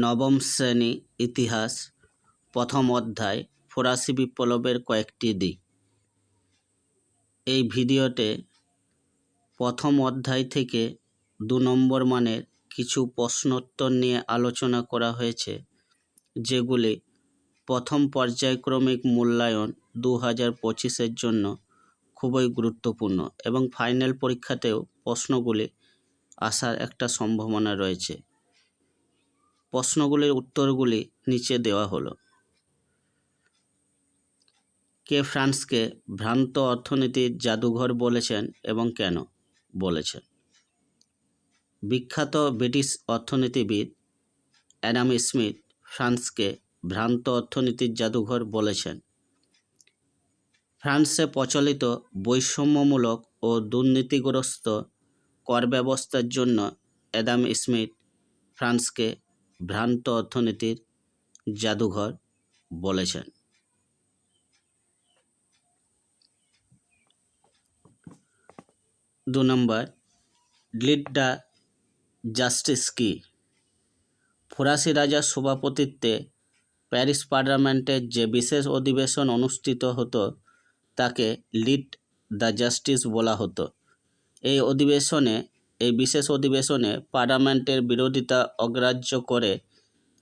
নবম শ্রেণি ইতিহাস, প্রথম অধ্যায়, ফরাসি বিপ্লবের কয়েকটি দিক। এই ভিডিওতে প্রথম অধ্যায় থেকে দু নম্বর মানের কিছু প্রশ্নোত্তর নিয়ে আলোচনা করা হয়েছে, যেগুলি প্রথম পর্যায়ক্রমিক মূল্যায়ন দু হাজার পঁচিশের জন্য খুবই গুরুত্বপূর্ণ এবং ফাইনাল পরীক্ষাতেও প্রশ্নগুলি আসার একটা সম্ভাবনা রয়েছে। প্রশ্নগুলির উত্তরগুলি নিচে দেওয়া হলো। কে ফ্রান্সকে ভ্রান্ত অর্থনীতির জাদুঘর বলেছেন এবং কেন বলেছেন? বিখ্যাত ব্রিটিশ অর্থনীতিবিদ অ্যাডাম স্মিথ ফ্রান্সকে ভ্রান্ত অর্থনীতির জাদুঘর বলেছেন। ফ্রান্সে প্রচলিত বৈষম্যমূলক ও দুর্নীতিগ্রস্ত কর ব্যবস্থার জন্য অ্যাডাম স্মিথ ফ্রান্সকে ভ্রান্ত অর্থনীতির জাদুঘর বলেছেন। দু নম্বর, লিড দ্য জাস্টিস কি? ফরাসি রাজার সভাপতিত্বে প্যারিস পার্লামেন্টের যে বিশেষ অধিবেশন অনুষ্ঠিত হতো, তাকে লিড দ্য জাস্টিস বলা হতো। এই অধিবেশনে এই বিশেষ অধিবেশনে পার্লামেন্টের বিরোধিতা অগ্রাহ্য করে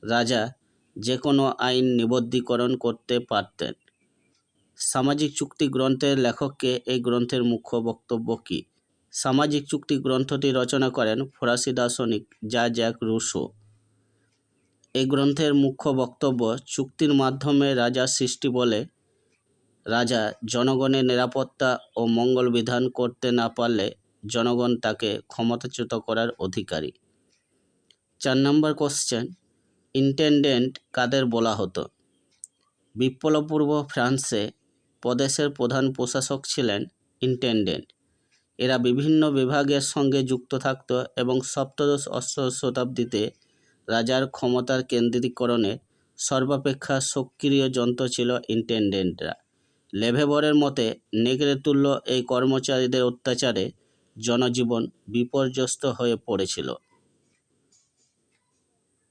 রাজা যে কোনো আইন নিবদ্ধীকরণ করতে পারতেন। সামাজিক চুক্তি গ্রন্থের লেখককে এই গ্রন্থের মুখ্য বক্তব্য কী? সামাজিক চুক্তি গ্রন্থটি রচনা করেন ফরাসি দার্শনিক যা জ্যাক রুশো। এই গ্রন্থের মুখ্য বক্তব্য চুক্তির মাধ্যমে রাজার সৃষ্টি বলে রাজা জনগণের নিরাপত্তা ও মঙ্গল বিধান করতে না পারলে জনগণ তাকে ক্ষমতাচ্যুত করার অধিকারী। চার নম্বর কোশ্চেন ইন্টেন্ডেন্ট কাদের বলা হতো? বিপ্লবপূর্ব ফ্রান্সে প্রদেশের প্রধান প্রশাসক ছিলেন ইন্টেন্ডেন্ট এরা বিভিন্ন বিভাগের সঙ্গে যুক্ত থাকত এবং সপ্তদশ অষ্টদশ শতাব্দীতে রাজার ক্ষমতার কেন্দ্রীকরণে সর্বাপেক্ষা সক্রিয় যন্ত্র ছিল ইন্টেন্ডেন্টরা লেভেবরের মতে নেগড়ে তুল্য এই কর্মচারীদের অত্যাচারে জনজীবন বিপর্যস্ত হয়ে পড়েছিল।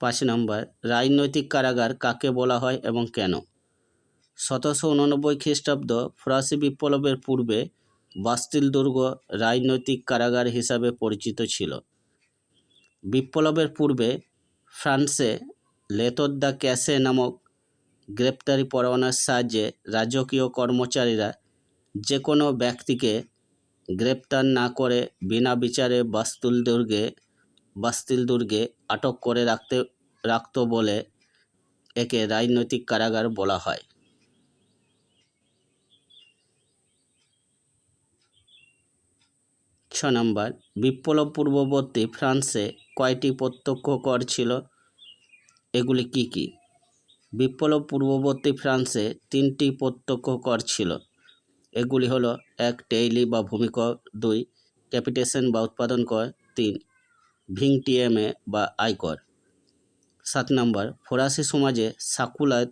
পাঁচ নম্বর, রাজনৈতিক কারাগার কাকে বলা হয় এবং কেন? সতেরোশো উননব্বই খ্রিস্টাব্দ ফরাসি বিপ্লবের পূর্বে বাস্তিল দুর্গ রাজনৈতিক কারাগার হিসাবে পরিচিত ছিল। বিপ্লবের পূর্বে ফ্রান্সে লেতর দ্য ক্যাসে নামক গ্রেপ্তারি পরোয়ানার সাহায্যে রাজকীয় কর্মচারীরা যে কোনো ব্যক্তিকে গ্রেপ্তার না করে বিনা বিচারে বাস্তুল দুর্গে বাস্তিল দুর্গে আটক করে রাখতে, রাখত বলে একে রাজনৈতিক কারাগার বলা হয়। ছ নম্বর, বিপ্লব পূর্ববর্তী ফ্রান্সে কয়টি প্রত্যক্ষ কর ছিল? এগুলি কি কি? বিপ্লব পূর্ববর্তী ফ্রান্সে তিনটি প্রত্যক্ষ কর ছিল। এগুলি হলো এক, টেইলি বা ভূমিকর দুই, ক্যাপিটেশন বা উৎপাদন কর তিন, ভিং ভিংটিএমএ বা আয়কর সাত নম্বর, ফরাসি সমাজে সাকুলাত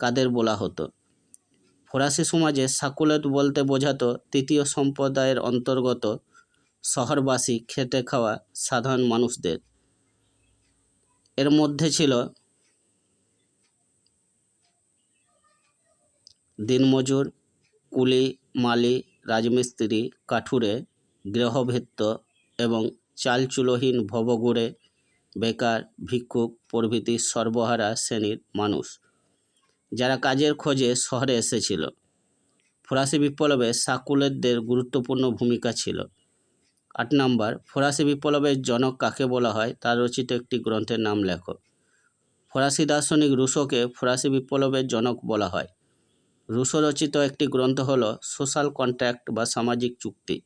কাদের বলা হতো? ফরাসি সমাজে সাকুলাত বলতে বোঝাতো তৃতীয় সম্প্রদায়ের অন্তর্গত শহরবাসী খেতে খাওয়া সাধারণ মানুষদের। এর মধ্যে ছিল দিনমজুর কুলি, মালি, রাজমিস্ত্রি, কাঠুরে গৃহভৃত্য এবং চালচুলোহীন ভবগুড়ে বেকার, ভিক্ষুক, প্রভৃতি সর্বহারা শ্রেণির মানুষ। যারা কাজের খোঁজে শহরে এসেছিল। ফরাসি বিপ্লবে সাকুলেরদের গুরুত্বপূর্ণ ভূমিকা ছিল। আট নম্বর, ফরাসি বিপ্লবের জনক কাকে বলা হয় তার রচিত একটি গ্রন্থের নাম লেখো। ফরাসি দার্শনিক রুশোকে ফরাসি বিপ্লবের জনক বলা হয়। রুশো রচিত একটি গ্রন্থ হল সোশ্যাল কন্ট্রাক্ট বা সামাজিক চুক্তি।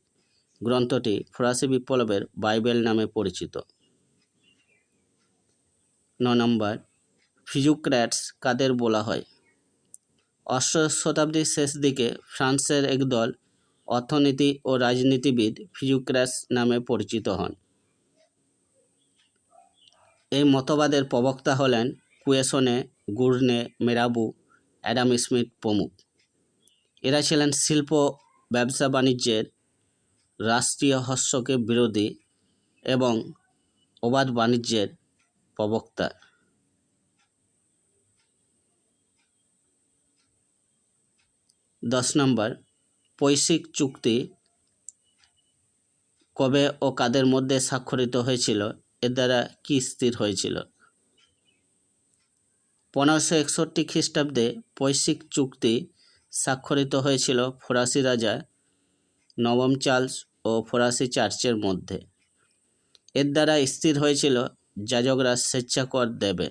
গ্রন্থটি ফরাসি বিপ্লবের বাইবেল নামে পরিচিত। ন নম্বর ফিজুক্র্যাটস কাদের বলা হয়? অষ্টদশ শতাব্দীর শেষ দিকে ফ্রান্সের একদল অর্থনীতি ও রাজনীতিবিদ ফিজুক্র্যাস নামে পরিচিত হন। এই মতবাদের প্রবক্তা হলেন কুয়েশনে গুর্নে মেরাবু অ্যাডাম স্মিথ প্রমুখ। এরা ছিলেন শিল্প, ব্যবসা বাণিজ্যের রাষ্ট্রীয় হস্যকে বিরোধী এবং অবাধ বাণিজ্যের প্রবক্তা। দশ নম্বর, পৈশিক চুক্তি কবে ও কাদের মধ্যে স্বাক্ষরিত হয়েছিল, এর দ্বারা কী স্থির হয়েছিল? পনেরোশো একষট্টি খ্রিস্টাব্দে পৈশিক চুক্তি স্বাক্ষরিত হয়েছিল ফরাসি রাজা নবম চার্লস ও ফরাসি চার্চের মধ্যে। এর দ্বারা স্থির হয়েছিল যাজকরা স্বেচ্ছাকর দেবে।